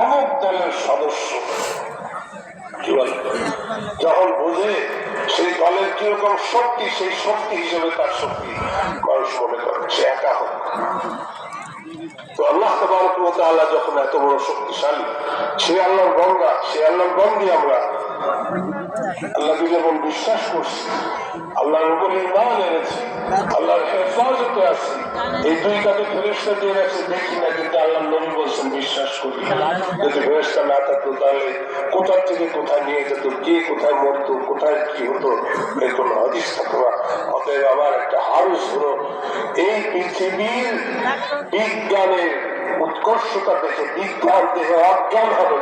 অমুক দলের সদস্য? যখন বুঝে সেই দলের কীরকম শক্তি, সেই শক্তি হিসেবে তার শক্তি মানুষ মনে করে সে একা হোক আল্লাহ তবরক তাআলা যখন এত বড় শক্তিশালী, সে আল্লাহর গঙ্গা সে আল্লাহর গঙ্গি আমরা আল্লাহকে যেমন বিশ্বাস করছি। আল্লাহর উপর ইমান এনেছি, আল্লাহর হেফাজতে আছি। এই দুই কাজে ফেরেস্তা দিয়ে রাখছে, দেখি না কিন্তু আল্লাহ নবী বলছেন, বিশ্বাস করি যদি ফেরেস্তা না থাকতো তাহলে কোথা থেকে কোথায় নিয়ে যেত, কে কোথায় মরতো, কোথায় কি হতো, এর কোনো হদিস থাকতো না। অতএব আমার একটা হারুস হলো, এই পৃথিবীর বিজ্ঞানের উৎকর্ষতা দেখে বিজ্ঞান দেখে অজ্ঞান হবে।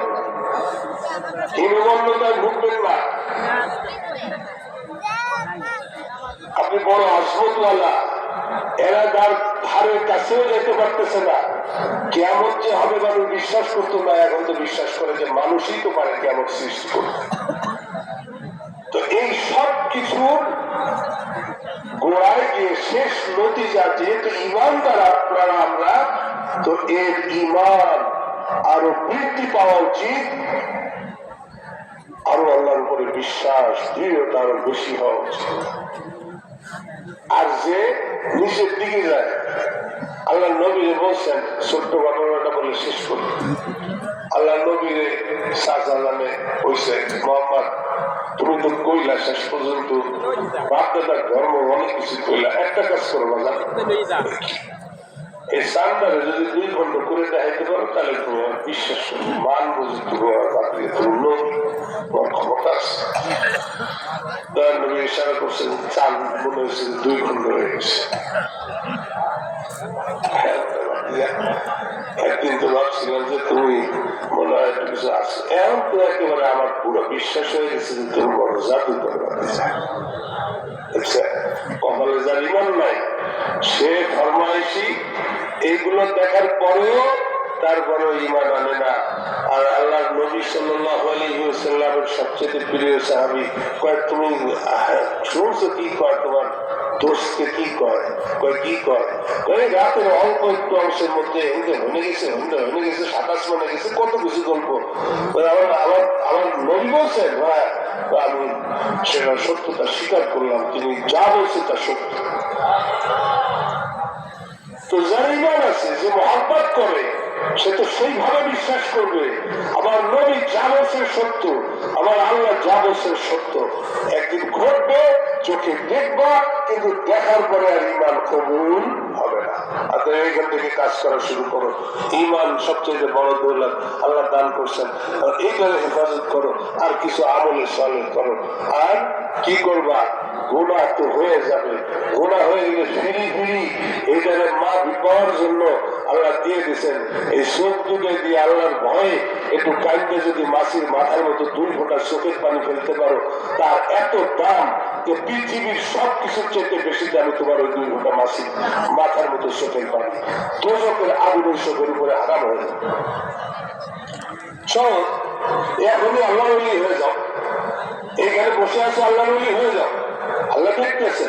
হীনমন্যতায় ভুগবেন না। আপনি বড় আসমতওয়ালা এরা তার ধারের কাছেও যেতে পারতেছে না। কেমন যে হবে মানুষ বিশ্বাস করতো না, এখন তো বিশ্বাস করে যে মানুষই তো পারে কেমন সৃষ্টি করতে। তো এই সব কিছুর গোড়ায় গিয়ে শেষ নতিজা যেহেতু ইমান দ্বারা আপনারা আমরা, তো এর ইমান আরও বৃদ্ধি পাওয়া উচিত। আরও আল্লাহর উপরে বিশ্বাস, দৃঢ়তা আরও বেশি হওয়া উচিত। আর যে নিচের দিকে যায়, আল্লাহ নবীরে বলছেন, ছোট্ট ঘটনাটা বলে শেষ করি। আল্লাহ নবীরে শাহজাহানে হয়েছে মোহাম্মদ, তুমি তো কইলা শেষ পর্যন্ত, বাপদাদার ধর্ম অনেক কিছু কইলা, একটা কাজ করো বাজার। এই যদি দুই ঘণ্টা করে পারো, তাহলে বিশ্বাস মান করছেন দুই ঘণ্টা হয়ে গেছে। একদিন তো ভাবছিলাম যে তুমি মনে হয় কিছু আছে। এখন তো একেবারে আমার পুরো বিশ্বাস হয়ে গেছে যে তুমি বড় জাদু করবে আচ্ছা কপালে ইমান নাই সে ফরমাইশি, এইগুলো দেখার পরেও তারপরে ইমান আনে না। আর আল্লাহ নবী সাল্লাহ সবচেয়ে প্রিয় সাহাবি, কয়, তুমি শুনছো কি কয় তোমার? দোষকে কি কয় কি কয়, রাতের অল্প একটু অংশের মধ্যে হয়ে গেছে গেছে, সাতাশ মনে গেছে, কত কিছু গল্প। আমার আমার আমার নবী হ্যাঁ আমি সেটা সত্যতা স্বীকার করলাম, তিনি যা বলছে তা সত্য। তো যার ইমান আছে, যে মহাব্বত করে, সে তো সেইভাবে বিশ্বাস করবে আমার নবী যা বলছে সত্য আমার আল্লাহ যা বলছে সত্য। চোখে দেখবা, কিন্তু দেখার পরে আর ইমান কবুল হবে না। আর তো এইখান থেকে কাজ করা শুরু করো। ইমান সবচেয়ে বড় দৌলত, আল্লাহ দান করছেন। এইখানে হেফাজত করো, আর কিছু আমলে সলে করো। আর কি করবা? গোনা তো হয়ে যাবে। গোনা হয়ে গেলে ফিরি ফিরি। এইটারে মা পাওয়ার জন্য আল্লাহ দিয়ে দিচ্ছেন এই চোখ দুটো দিয়ে আল্লাহর ভয়ে একটু কাইন্দে যদি মাসির মাথার মতো দুই ফোঁটা চোখের পানি ফেলতে পারো, তার এত দাম যে পৃথিবীর সব কিছুর চেয়ে বেশি দামি তোমার ওই দুই ফোঁটা মাসির মাথার মতো চোখের পানি। দোজকের আগুন ওই চোখের উপরে হারাম হয়ে যাবে। চল এখনই আল্লাহ হয়ে যাও। এখানে বসে আছে, আল্লাহ হয়ে যাও। আল্লাহ দেখতেছে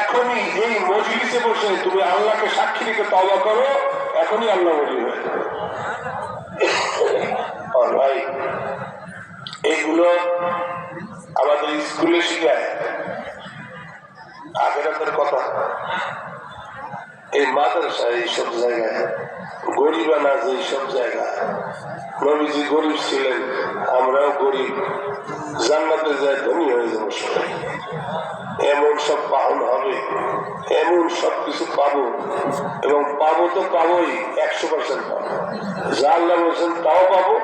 এখনই এই মজলিসে বসে তুমি আল্লাহকে সাক্ষী রেখে তবা করো, এখনই আল্লাহ বলি হয়ে ভাই, এইগুলো আমাদের স্কুলে শিখায়। আগের কথা। এই মাদ্রাসা এইসব জায়গায় গরিবানা যে সব জায়গায়। নবীজি গরিব ছিলেন, আমরাও গরিব। জান্নাতে যায় ধনী হয়ে যাব সবাই। এমন সব পালন হবে, এমন সব কিছু পাবো। এবং পাবো তো পাবোই, একশো পার্সেন্ট পাবো। যা আল্লাহ বলছেন তাও পাবো,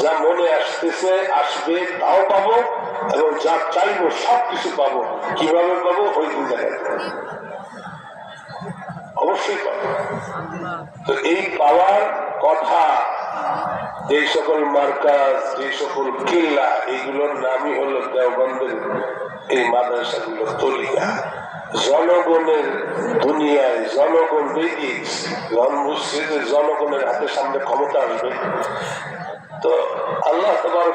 যা মনে আসতেছে, আসবে তাও পাবো। এবং যা চাইব সব কিছু পাবো। কীভাবে পাবো ওই দিন দেখা অবশ্যই পাবো। তো এই পাওয়ার কথা যে সকল মার্কাজ যে সকল কিল্লা এইগুলোর নামই হলো দেওবন্দের এই মাদ্রাসাগুলো তলিয়া। জনগণের দুনিয়ায় জনগণ বেরিয়ে যখন বুঝছে জনগণের হাতে সামনে ক্ষমতা আসবে। তো আল্লাহ তোমার